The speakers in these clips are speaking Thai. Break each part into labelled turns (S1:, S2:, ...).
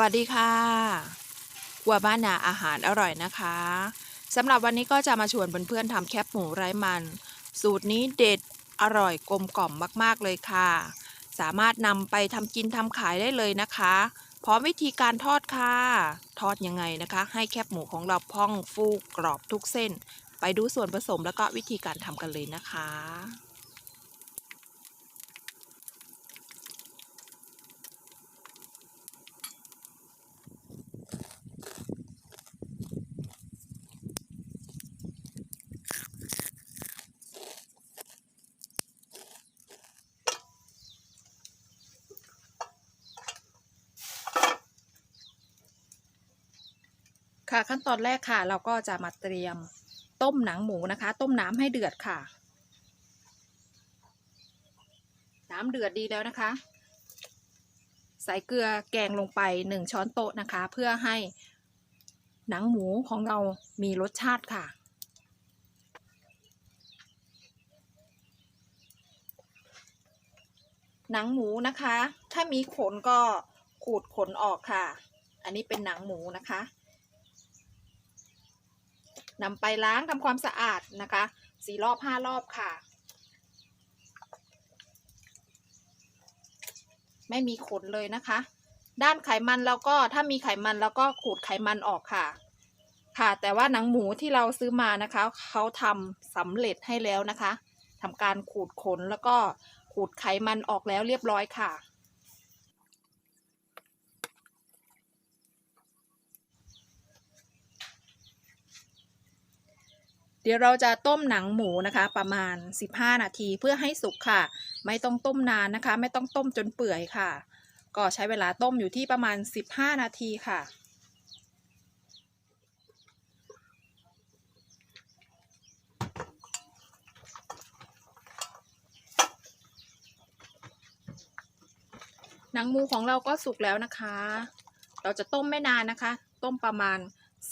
S1: วัสดีค่ะครัวบ้านนาอาหารอร่อยนะคะสำหรับวันนี้ก็จะมาชวนเพื่อนๆทำแคบหมูไร้มัน สูตรนี้เด็ดอร่อยกลมกล่อมมากๆเลยค่ะ สามารถนำไปทำกินทำขายได้เลยนะคะพร้อมวิธีการทอดค่ะ ทอดยังไงนะคะ ให้แคบหมูของเราพองฟูกรอบทุกเส้น ไปดูส่วนผสมแล้วก็วิธีการทำกันเลยนะคะ ค่ะ ขั้นตอนแรกค่ะ เราก็จะมาเตรียมต้มหนังหมูนะคะ ต้มน้ำให้เดือดค่ะ น้ำเดือดดีแล้วนะคะ ใส่เกลือแกงลงไปหนึ่งช้อนโต๊ะนะคะ เพื่อให้หนังหมูของเรามีรสชาติค่ะ หนังหมูนะคะ ถ้ามีขนก็ขูดขนออกค่ะ อันนี้เป็นหนังหมูนะคะ นำไปล้างทำความสะอาดนะคะสี่รอบห้ารอบค่ะ ไม่มีขนเลยนะคะ ด้านไขมันเราก็ถ้ามีไขมันเราก็ขูดไขมันออกค่ะ ค่ะ แต่ว่าหนังหมูที่เราซื้อมานะคะเขาทำสำเร็จให้แล้วนะคะทำการขูดขนแล้วก็ขูดไขมันออกแล้วเรียบร้อยค่ะ เดี๋ยวเราจะต้มหนังหมูนะคะ ประมาณ 15 นาทีเพื่อให้สุกค่ะ ไม่ต้องต้มนานนะคะ ไม่ต้องต้มจนเปื่อยค่ะ ก็ใช้เวลาต้มอยู่ที่ประมาณ 15 นาทีค่ะหนังหมูของเราก็สุกแล้วนะคะ เราจะต้มไม่นานนะคะ ต้มประมาณ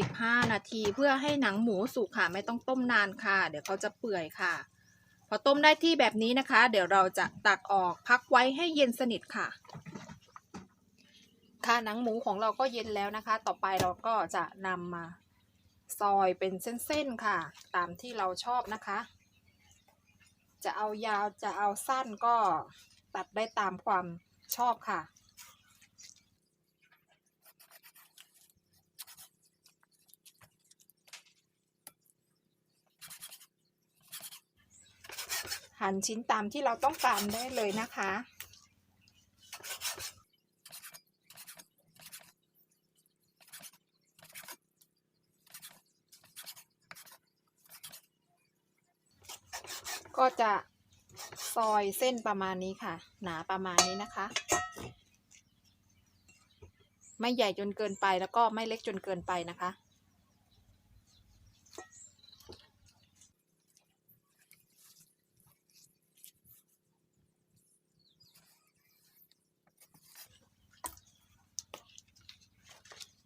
S1: 15 นาที เพื่อให้หนังหมูสุกค่ะ ไม่ต้องต้มนานค่ะ เดี๋ยวเขาจะเปื่อยค่ะ พอต้มได้ที่แบบนี้นะคะ เดี๋ยวเราจะตักออกพักไว้ให้เย็นสนิทค่ะ ค่ะหนังหมูของเราก็เย็นแล้วนะคะ ต่อไปเราก็จะนำมาซอยเป็นเส้นๆค่ะ ตามที่เราชอบนะคะ จะเอายาวจะเอาสั้นก็ตัดได้ตามความชอบค่ะ หั่นชิ้นตามที่เราต้องการได้เลยนะคะ ก็จะซอยเส้นประมาณนี้ค่ะ หนาประมาณนี้นะคะ ไม่ใหญ่จนเกินไปแล้วก็ไม่เล็กจนเกินไปนะคะ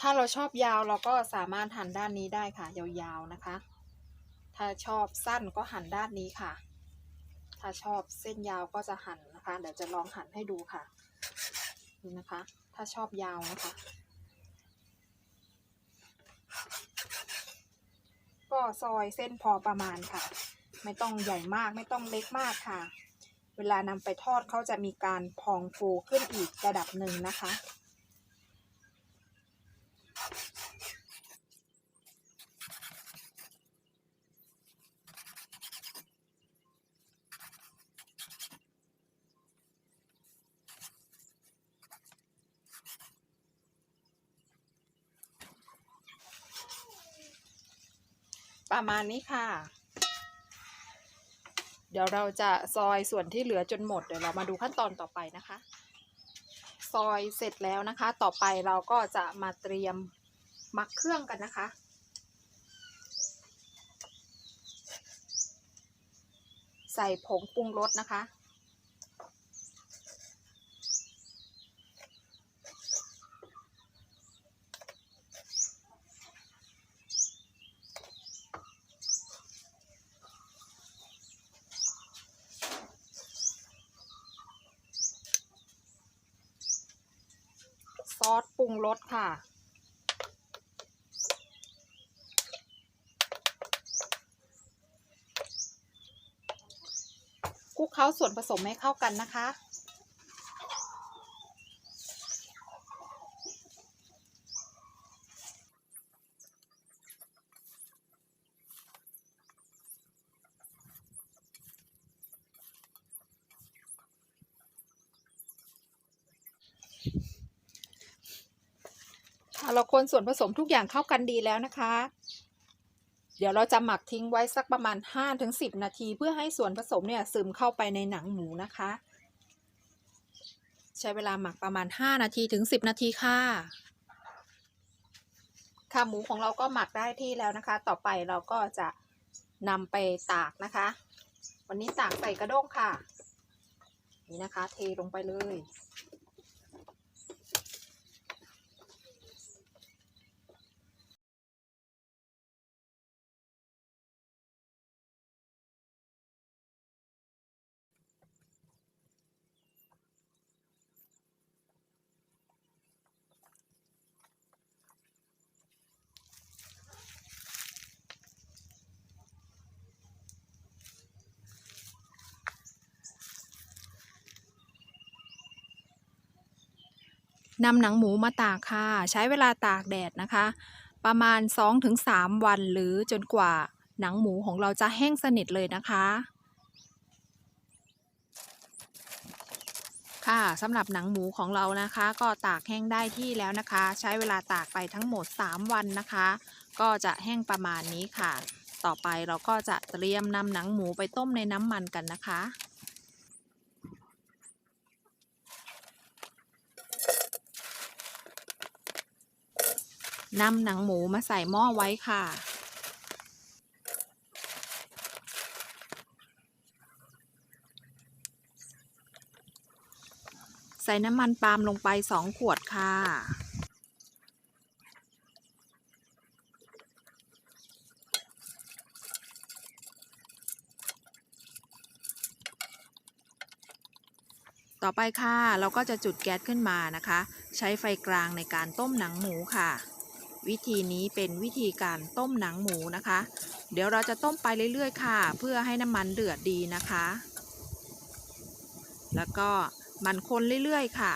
S1: ถ้าเราชอบยาวเราก็สามารถหั่นด้านนี้ได้ค่ะ ยาวๆนะคะ ถ้าชอบสั้นก็หั่นด้านนี้ค่ะ ถ้าชอบเส้นยาวก็จะหั่นนะคะ เดี๋ยวจะลองหั่นให้ดูค่ะดูนะคะ ถ้าชอบยาวนะคะ ก็ซอยเส้นพอประมาณค่ะ ไม่ต้องใหญ่มากไม่ต้องเล็กมากค่ะ เวลานำไปทอดเขาจะมีการพองฟูขึ้นอีกระดับหนึ่งนะคะ ประมาณนี้ค่ะ เดี๋ยวเราจะซอยส่วนที่เหลือจนหมดเดี๋ยวเรามาดูขั้นตอนต่อไปนะคะ ซอยเสร็จแล้วนะคะ ต่อไปเราก็จะมาเตรียมมักเครื่องกันนะคะใส่ผงปรุงรสนะคะ อสปรุงรสค่ะ คลุกเคล้าส่วนผสมให้เข้ากันนะคะค่ะ เราคนส่วนผสมทุกอย่างเข้ากันดีแล้วนะคะ เดี๋ยวเราจะหมักทิ้งไว้สักประมาณ 5-10 นาที เพื่อให้ส่วนผสมเนี่ยซึมเข้าไปในหนังหมูนะคะ ใช้เวลาหมักประมาณ 5 นาทีถึง 10 นาทีค่ะค่ะหมูของเราก็หมักได้ที่แล้วนะคะ ต่อไปเราก็จะนำไปตากนะคะ วันนี้ตากใส่กระด้งค่ะ นี่นะคะ เทลงไปเลย นำหนังหมูมาตากค่ะ ใช้เวลาตากแดดนะคะ ประมาณ 2-3 วันหรือจนกว่าหนังหมูของเราจะแห้งสนิทเลยนะคะ ค่ะสำหรับหนังหมูของเรานะคะ ก็ตากแห้งได้ที่แล้วนะคะ ใช้เวลาตากไปทั้งหมด 3 วันนะคะ ก็จะแห้งประมาณนี้ค่ะ ต่อไปเราก็จะเตรียมนำหนังหมูไปต้มในน้ำมันกันนะคะ นำหนังหมูมาใส่หม้อไว้ค่ะ ใส่น้ำมันปาล์มลงไป2ขวดค่ะต่อไปค่ะ เราก็จะจุดแก๊สขึ้นมานะคะ ใช้ไฟกลางในการต้มหนังหมูค่ะ วิธีนี้เป็นวิธีการต้มหนังหมูนะคะ เดี๋ยวเราจะต้มไปเรื่อยๆค่ะ เพื่อให้น้ำมันเดือดดีนะคะ แล้วก็มันคนเรื่อยๆค่ะ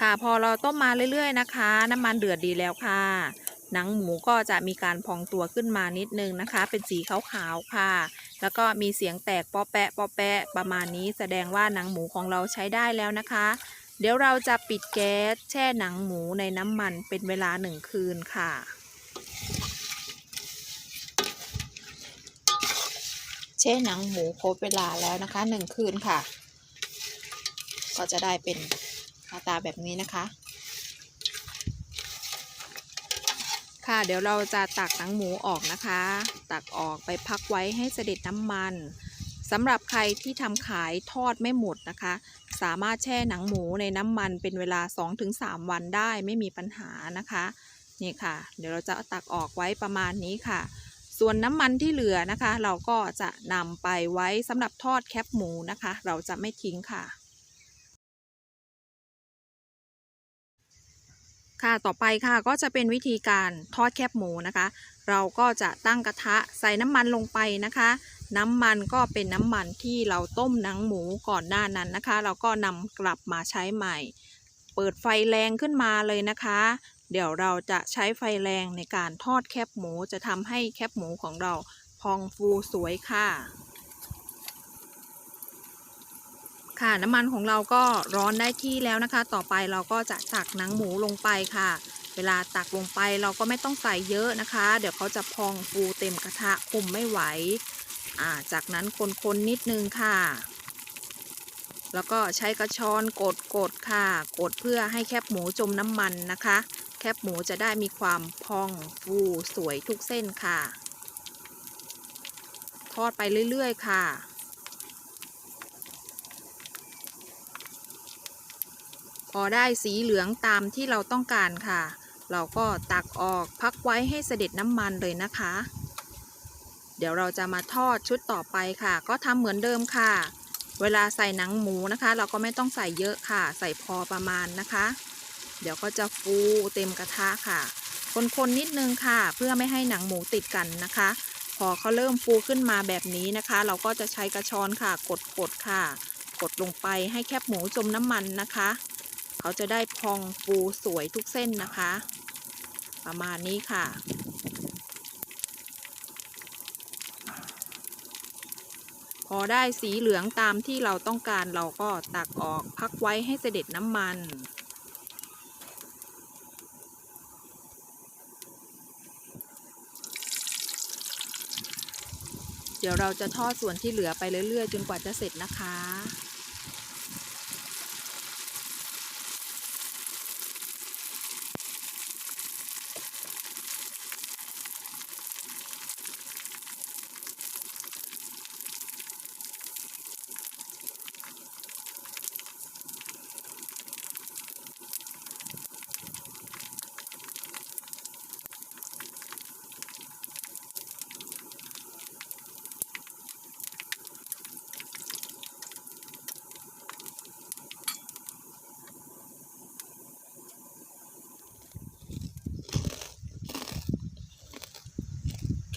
S1: ค่ะพอเราต้มมาเรื่อยๆนะคะ น้ำมันเดือดดีแล้วค่ะ หนังหมูก็จะมีการพองตัวขึ้นมานิดนึงนะคะ เป็นสีขาวๆค่ะ แล้วก็มีเสียงแตกปอแปะปอแปะประมาณนี้แสดงว่าหนังหมูของเราใช้ได้แล้วนะคะ เดี๋ยวเราจะปิดแก๊สแช่หนังหมูในน้ำมันเป็นเวลาหนึ่งคืนค่ะแช่หนังหมูครบเวลาแล้วนะคะหนึ่งคืนค่ะ ก็จะได้เป็นหน้าตาแบบนี้นะคะ ค่ะเดี๋ยวเราจะตักหนังหมูออกนะคะ ตักออกไปพักไว้ให้เสด็จน้ำมันสำหรับใครที่ทำขายทอดไม่หมดนะคะ สามารถแช่หนังหมูในน้ำมันเป็นเวลา 2-3 วันได้ไม่มีปัญหานะคะนี่ค่ะ เดี๋ยวเราจะตักออกไว้ประมาณนี้ค่ะ ส่วนน้ำมันที่เหลือนะคะ เราก็จะนำไปไว้สำหรับทอดแคบหมูนะคะ เราจะไม่ทิ้งค่ะ ค่ะต่อไปค่ะก็จะเป็นวิธีการทอดแคบหมูนะคะ เราก็จะตั้งกระทะใส่น้ำมันลงไปนะคะ น้ำมันก็เป็นน้ำมันที่เราต้มหนังหมูก่อนหน้านั้นนะคะ เราก็นำกลับมาใช้ใหม่ เปิดไฟแรงขึ้นมาเลยนะคะ เดี๋ยวเราจะใช้ไฟแรงในการทอดแคบหมูจะทำให้แคบหมูของเราพองฟูสวยค่ะ ค่ะน้ำมันของเราก็ร้อนได้ที่แล้วนะคะ ต่อไปเราก็จะตักหนังหมูลงไปค่ะ เวลาตักลงไปเราก็ไม่ต้องใส่เยอะนะคะ เดี๋ยวเขาจะพองฟูเต็มกระทะคุมไม่ไหวอ่าจากนั้นคนๆนิดนึงค่ะ แล้วก็ใช้กระชอนกดกดๆค่ะ กดเพื่อให้แคบหมูจมน้ำมันนะคะ แคบหมูจะได้มีความพองฟูสวยทุกเส้นค่ะ ทอดไปเรื่อยๆค่ะ อได้สีเหลืองตามที่เราต้องการค่ะ เราก็ตักออกพักไว้ให้เสด็จน้ำมันเลยนะคะ เดี๋ยวเราจะมาทอดชุดต่อไปค่ะ ก็ทำเหมือนเดิมค่ะ เวลาใส่หนังหมูนะคะ เราก็ไม่ต้องใส่เยอะค่ะ ใส่พอประมาณนะคะ เดี๋ยวก็จะฟูเต็มกระทะค่ะ คนๆนิดนึงค่ะ เพื่อไม่ให้หนังหมูติดกันนะคะ พอเขาเริ่มฟูขึ้นมาแบบนี้นะคะ เราก็จะใช้กระชอนค่ะ กดๆค่ะ กดลงไปให้แคบหมูจมน้ำมันนะคะ เขาจะได้พองฟูสวยทุกเส้นนะคะ ประมาณนี้ค่ะ พอได้สีเหลืองตามที่เราต้องการเราก็ตักออกพักไว้ให้เสด็จน้ำมันเดี๋ยวเราจะทอดส่วนที่เหลือไปเรื่อยๆ จนกว่าจะเสร็จนะคะ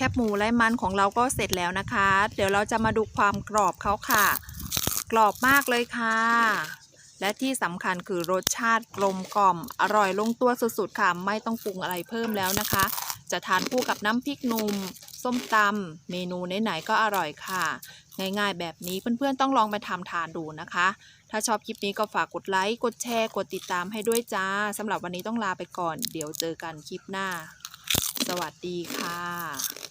S1: แคบหมูไร้มันของเราก็เสร็จแล้วนะคะ เดี๋ยวเราจะมาดูความกรอบเขาค่ะ กรอบมากเลยค่ะ และที่สำคัญคือรสชาติกลมกล่อม อร่อยลงตัวสุดๆค่ะ ไม่ต้องปรุงอะไรเพิ่มแล้วนะคะ จะทานคู่กับน้ำพริกหนุ่มส้มตำเมนูไหนๆก็อร่อยค่ะ ง่ายๆแบบนี้เพื่อนๆต้องลองไปทำทานดูนะคะ ถ้าชอบคลิปนี้ก็ฝากกดไลค์ กดแชร์ กดติดตามให้ด้วยจ้าสำหรับวันนี้ต้องลาไปก่อน เดี๋ยวเจอกันคลิปหน้า สวัสดีค่ะ